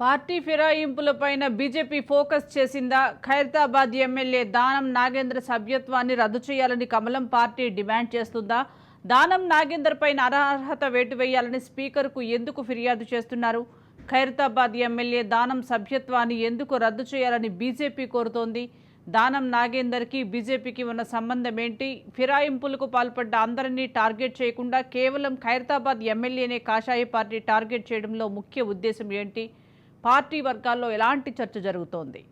Party ఫిరాయింపులపైన BJP focus చేసిందా? Khairatabad MLA దానం నాగేంద్ర సభ్యత్వాన్ని రద్దు చేయాలని కమలం పార్టీ డిమాండ్ చేస్తుందా? దానం నాగేందర్ పైన అనర్హత వేటు వేయాలని స్పీకర్కు ఎందుకు ఫిర్యాదు చేస్తున్నారు? ఖైరతాబాద్ ఎమ్మెల్యే దానం సభ్యత్వాన్ని ఎందుకు రద్దు చేయాలని బీజేపీ కోరుతోంది? దానం నాగేందర్కి బీజేపీకి ఉన్న సంబంధం ఏంటి ఫిరాయింపులకు పాల్పడ్డ అందరినీ టార్గెట్ చేయకుండా కేవలం ఖైరతాబాద్ ఎమ్మెల్యేనే కాషాయ పార్టీ టార్గెట్ చేయడంలో ముఖ్య ఉద్దేశం ఏంటి? పార్టీ వర్గాల్లో ఎలాంటి చర్చ జరుగుతోంది?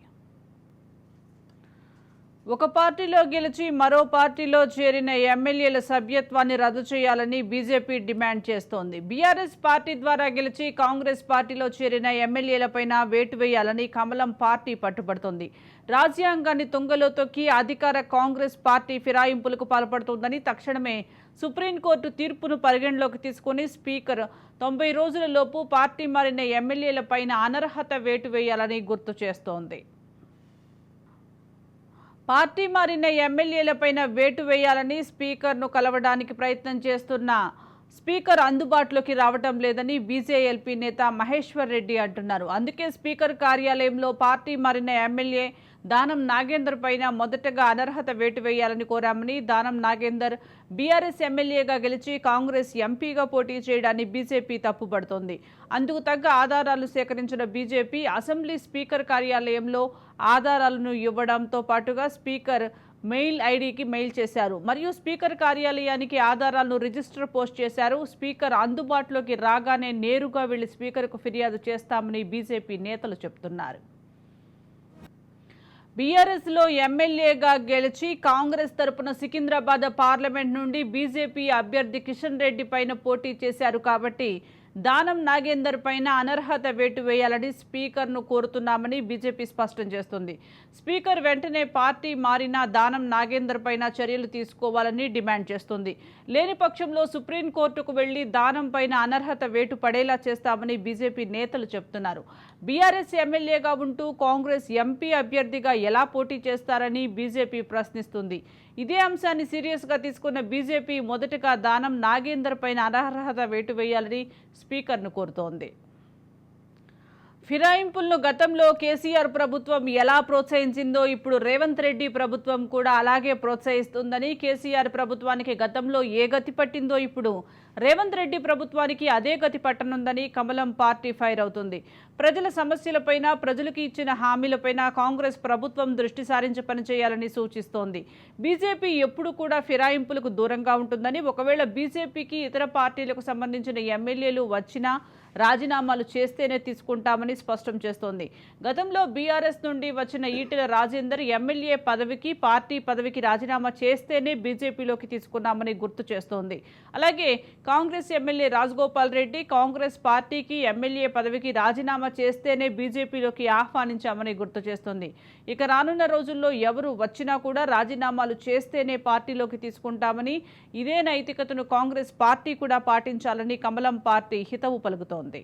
ఒక పార్టీలో గెలిచి మరో పార్టీలో చేరిన ఎమ్మెల్యేల సభ్యత్వాన్ని రద్దు చేయాలని బీజేపీ డిమాండ్ చేస్తోంది. బీఆర్ఎస్ పార్టీ ద్వారా గెలిచి కాంగ్రెస్ పార్టీలో చేరిన ఎమ్మెల్యేలపైన వేటు వేయాలని కమలం పార్టీ పట్టుబడుతోంది. రాజ్యాంగాన్ని తుంగలో తొక్కి అధికార కాంగ్రెస్ పార్టీ ఫిరాయింపులకు పాల్పడుతోందని తక్షణమే సుప్రీంకోర్టు తీర్పును పరిగణలోకి తీసుకుని స్పీకర్ తొంభై రోజుల లోపు పార్టీ మారిన ఎమ్మెల్యేలపైన అనర్హత వేటు వేయాలని గుర్తు చేస్తోంది. పార్టీ మారిన ఎమ్మెల్యేలపైన వేటు వేయాలని స్పీకర్ను కలవడానికి ప్రయత్నం చేస్తున్న స్పీకర్ అందుబాటులోకి రావటం లేదని బీజేఎల్పీ నేత మహేశ్వర్ రెడ్డి అంటున్నారు. అందుకే స్పీకర్ కార్యాలయంలో పార్టీ మారిన ఎమ్మెల్యే దానం నాగేందర్ పైన మొదటగా అనర్హత వేటు వేయాలని కోరామని దానం నాగేందర్ బీఆర్ఎస్ ఎమ్మెల్యేగా గెలిచి కాంగ్రెస్ ఎంపీగా పోటీ చేయడాన్ని బీజేపీ తప్పుపడుతోంది. అందుకు తగ్గ ఆధారాలు సేకరించిన బీజేపీ అసెంబ్లీ స్పీకర్ కార్యాలయంలో ఆధారాలను ఇవ్వడంతో పాటుగా స్పీకర్ మెయిల్ ఐడికి మెయిల్ చేశారు. మరియు స్పీకర్ కార్యాలయానికి ఆధారాలను రిజిస్టర్ పోస్ట్ చేశారు. స్పీకర్ అందుబాటులోకి రాగానే నేరుగా వెళ్ళి స్పీకర్కు ఫిర్యాదు చేస్తామని బీజేపీ నేతలు చెబుతున్నారు బీఆర్ఎస్లో ఎమ్మెల్యేగా గెలిచి కాంగ్రెస్ తరపున సికింద్రాబాద్ పార్లమెంట్ నుండి బీజేపీ అభ్యర్థి కిషన్ రెడ్డి పైన పోటీ చేశారు కాబట్టి దానం నాగేందర్ పైన అనర్హత వేటు వేయాలని స్పీకర్ను కోరుతున్నామని బీజేపీ స్పష్టం చేస్తుంది. స్పీకర్ వెంటనే పార్టీ మారిన దానం నాగేందర్ పైన చర్యలు తీసుకోవాలని డిమాండ్ చేస్తుంది. లేని పక్షంలో సుప్రీంకోర్టుకు వెళ్ళి దానం పైన అనర్హత వేటు పడేలా చేస్తామని బీజేపీ నేతలు చెబుతున్నారు బీఆర్ఎస్ ఎమ్మెల్యేగా ఉంటూ కాంగ్రెస్ ఎంపీ అభ్యర్థిగా ఎలా పోటీ చేస్తారని బీజేపీ ప్రశ్నిస్తుంది. ఇదే అంశాన్ని సీరియస్గా తీసుకున్న బీజేపీ మొదటగా దానం నాగేందర్ పైన అనర్హత వేటు వేయాలని స్పీకర్ను కోరుతోంది. ఫిరాయింపులను గతంలో కేసీఆర్ ప్రభుత్వం ఎలా ప్రోత్సహించిందో ఇప్పుడు రేవంత్ రెడ్డి ప్రభుత్వం కూడా అలాగే ప్రోత్సహిస్తుందని కేసీఆర్ ప్రభుత్వానికి గతంలో ఏ గతి పట్టిందో ఇప్పుడు రేవంత్ రెడ్డి ప్రభుత్వానికి అదే గతి పట్టనుందని కమలం పార్టీ ఫైర్ అవుతుంది. ప్రజల సమస్యలపైన ప్రజలకు ఇచ్చిన హామీలపైన కాంగ్రెస్ ప్రభుత్వం దృష్టి సారించి పనిచేయాలని సూచిస్తోంది. బీజేపీ ఎప్పుడు కూడా ఫిరాయింపులకు దూరంగా ఉంటుందని ఒకవేళ బీజేపీకి ఇతర పార్టీలకు సంబంధించిన ఎమ్మెల్యేలు వచ్చినా రాజీనామాలు చేస్తేనే తీసుకుంటామని స్పష్టం చేస్తోంది. గతంలో బీఆర్ఎస్ నుండి వచ్చిన ఈటెల రాజేందర్ ఎమ్మెల్యే పదవికి పార్టీ పదవికి రాజీనామా చేస్తేనే బీజేపీలోకి తీసుకున్నామని గుర్తు చేస్తోంది. అలాగే కాంగ్రెస్ ఎమ్మెల్యే రాజగోపాల్ రెడ్డి కాంగ్రెస్ పార్టీకి ఎమ్మెల్యే పదవికి రాజీనామా చేస్తేనే బీజేపీలోకి ఆహ్వానించామని గుర్తు చేస్తుంది. ఇక రానున్న రోజుల్లో ఎవరు వచ్చినా కూడా రాజీనామాలు చేస్తేనే పార్టీలోకి తీసుకుంటామని ఇదే నైతికతను కాంగ్రెస్ పార్టీ కూడా పాటించాలని కమలం పార్టీ హితవు పలుకుతోంది.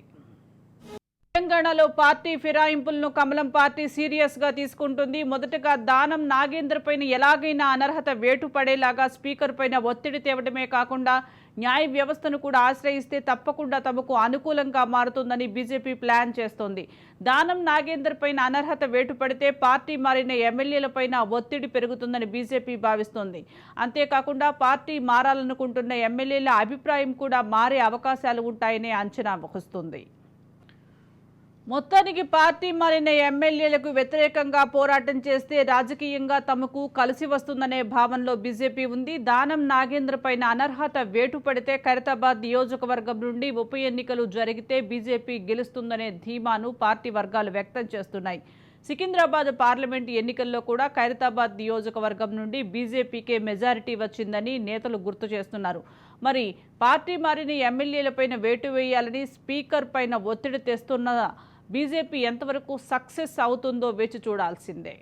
తెలంగాణలో పార్టీ ఫిరాయింపులను కమలం పార్టీ సీరియస్గా తీసుకుంటుంది. మొదటగా దానం నాగేంద్ర పైన ఎలాగైనా అనర్హత వేటు పడేలాగా స్పీకర్ పైన ఒత్తిడి తేవడమే కాకుండా న్యాయ వ్యవస్థను కూడా ఆశ్రయిస్తే తప్పకుండా తమకు అనుకూలంగా మారుతుందని బీజేపీ ప్లాన్ చేస్తోంది. దానం నాగేందర్ పైన అనర్హత వేటు పడితే పార్టీ మారిన ఎమ్మెల్యేలపైన ఒత్తిడి పెరుగుతుందని బీజేపీ భావిస్తోంది. అంతేకాకుండా పార్టీ మారాలనుకుంటున్న ఎమ్మెల్యేల అభిప్రాయం కూడా మారే అవకాశాలు ఉంటాయనే అంచనా వస్తుంది మొత్తానికి పార్టీ మారిన ఎమ్మెల్యేలకు వ్యతిరేకంగా పోరాటం చేస్తే రాజకీయంగా తమకు కలిసి వస్తుందనే భావనలో బీజేపీ ఉంది. దానం నాగేంద్ర పైన అనర్హత వేటు పడితే ఖైరతాబాద్ నియోజకవర్గం నుండి ఉప ఎన్నికలు జరిగితే బీజేపీ గెలుస్తుందనే ధీమాను పార్టీ వర్గాలు వ్యక్తం చేస్తున్నాయి. సికింద్రాబాద్ పార్లమెంట్ ఎన్నికల్లో కూడా ఖైరతాబాద్ నియోజకవర్గం నుండి బీజేపీకే మెజారిటీ వచ్చిందని నేతలు గుర్తు చేస్తున్నారు. మరి పార్టీ మారిన ఎమ్మెల్యేలపైన వేటు వేయాలని స్పీకర్ పైన ఒత్తిడి తెస్తున్న బీజేపీ ఎంతవరకు సక్సెస్ అవుతుందో వేచి చూడాల్సిందే.